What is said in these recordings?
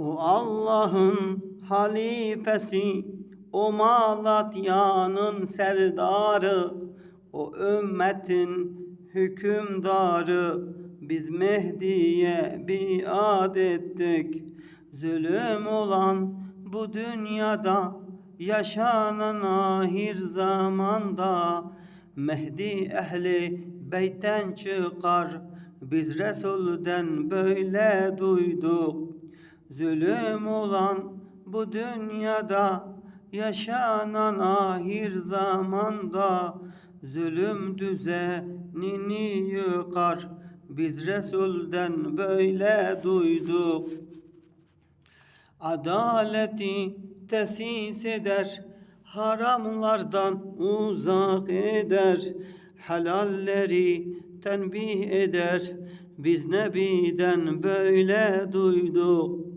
O Allah'ın halifesi, o Malatya'nın serdarı, o ümmetin hükümdarı, biz Mehdi'ye biat ettik. Zulüm olan bu dünyada, yaşanan ahir zamanda, Mehdi ehli beyten çıkar, biz Resul'den böyle duyduk. Zulüm olan bu dünyada yaşanan ahir zamanda zulüm düzenini yıkar. Biz Resul'den böyle duyduk. Adaleti tesis eder, haramlardan uzak eder, helalleri tenbih eder. Biz Nebi'den böyle duyduk.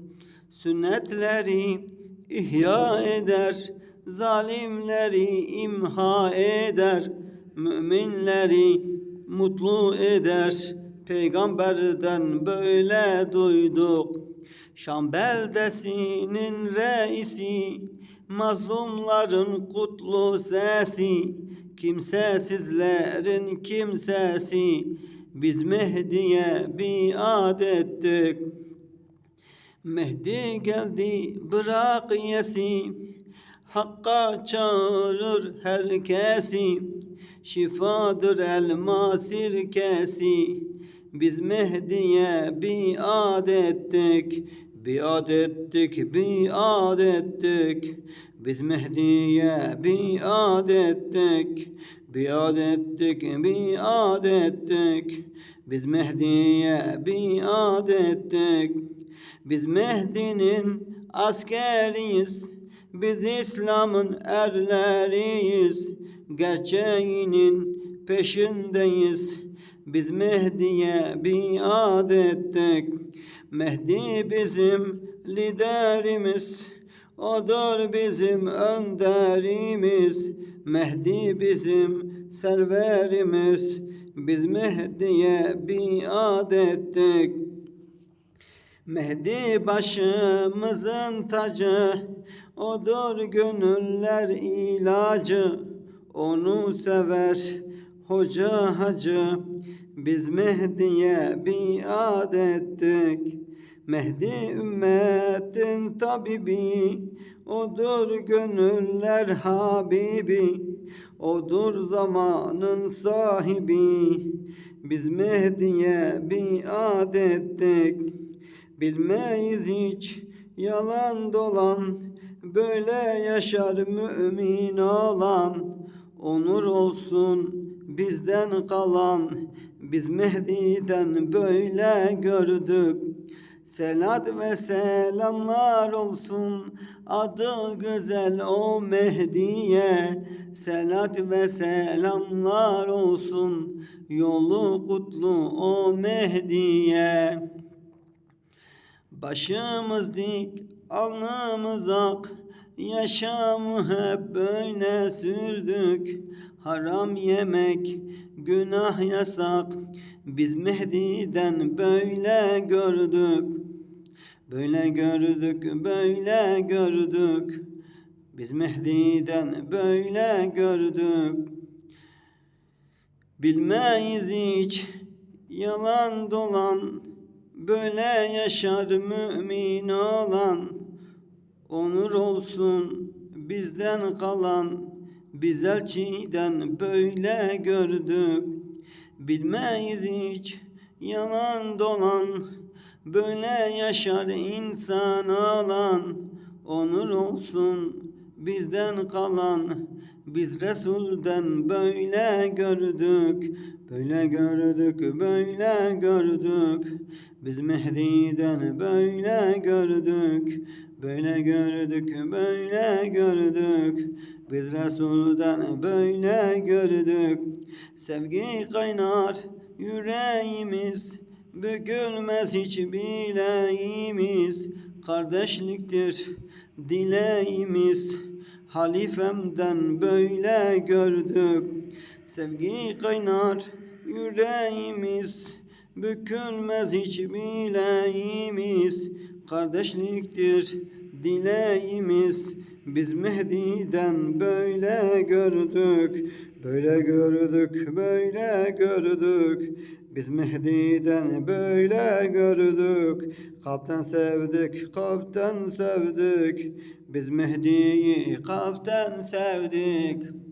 Sünnetleri ihya eder, zalimleri imha eder, müminleri mutlu eder. Peygamberden böyle duyduk. Şam beldesinin reisi, mazlumların kutlu sesi, kimsesizlerin kimsesi, biz Mehdi'ye biat ettik. Mehdi geldi bırak yesi, Hakka çağırır herkesi, şifadır elma sirkesi. Biz Mehdi'ye biat ettik, biat ettik, biat ettik. Biz Mehdi'ye biat ettik, biat ettik, biat ettik. Biz Mehdi'ye biat ettik. Biz Mehdi'nin askeriyiz. Biz İslam'ın erleriyiz. Gerçeğinin peşindeyiz. Biz Mehdi'ye biat ettik. Mehdi bizim liderimiz. Odur bizim önderimiz. Mehdi bizim serverimiz. Biz Mehdi'ye biat ettik. Mehdi başımızın tacı, odur gönüller ilacı, onu sever hoca hacı, biz Mehdi'ye biat ettik. Mehdi ümmetin tabibi, odur gönüller habibi, odur zamanın sahibi, biz Mehdi'ye biat ettik. Bilmeyiz hiç. Yalan dolan Böyle yaşar mümin olan. Onur olsun bizden kalan. Biz Mehdi'den böyle gördük. Selat ve selamlar olsun adı güzel o Mehdi'ye. Selat ve selamlar olsun yolu kutlu o Mehdi'ye Başımız dik, alnımız ak, yaşamı hep böyle sürdük. Haram yemek, günah yasak, biz Mehdi'den böyle gördük. Böyle gördük, böyle gördük. Biz Mehdi'den böyle gördük. Bilmeyiz hiç yalan dolan Böyle yaşar mümin olan Onur olsun bizden kalan. Biz elçiden böyle gördük. Bilmeyiz hiç yalan dolan. Böyle yaşar insan olan Onur olsun bizden kalan Biz Resul'den böyle gördük Böyle gördük, böyle gördük. Biz Mehdi'den böyle gördük. Böyle gördük, böyle gördük. Biz Resul'den böyle gördük. Sevgi kaynar yüreğimiz. Bükülmez hiç bileğimiz. Kardeşliktir dileğimiz. Halifemden böyle gördük. Sevgi kaynar yüreğimiz Bükülmez hiç bileğimiz kardeşliktir dileğimiz. Biz Mehdi'den böyle gördük, böyle gördük, böyle gördük. Biz Mehdi'den böyle gördük, kalpten sevdik, kalpten sevdik. Biz Mehdi'yi kalpten sevdik.